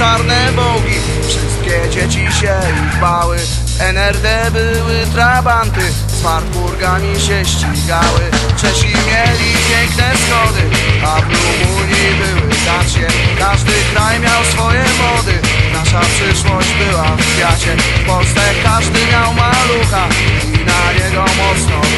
czarne bogi. Wszystkie dzieci się ich bały NRD były trabanty. Z Wartburgami się ścigały. Czesi mieli piękne schody A w Rumunii były dacie Każdy kraj miał swoje mody. Nasza przyszłość była w kwiacie. W Polsce każdy miał malucha I na niego mocno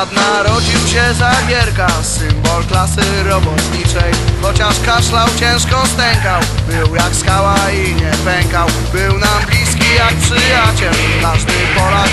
Kwiat narodził się za gierka, symbol klasy robotniczej. Chociaż kaszlał, ciężko stękał, był jak skała i nie pękał. Był nam bliski jak przyjaciel, każdy Polak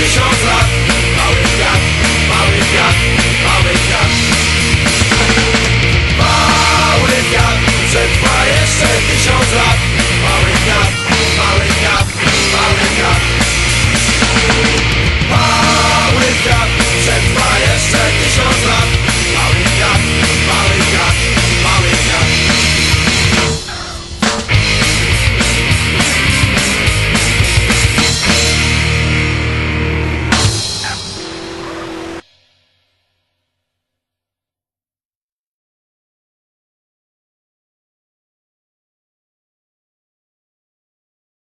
bir şans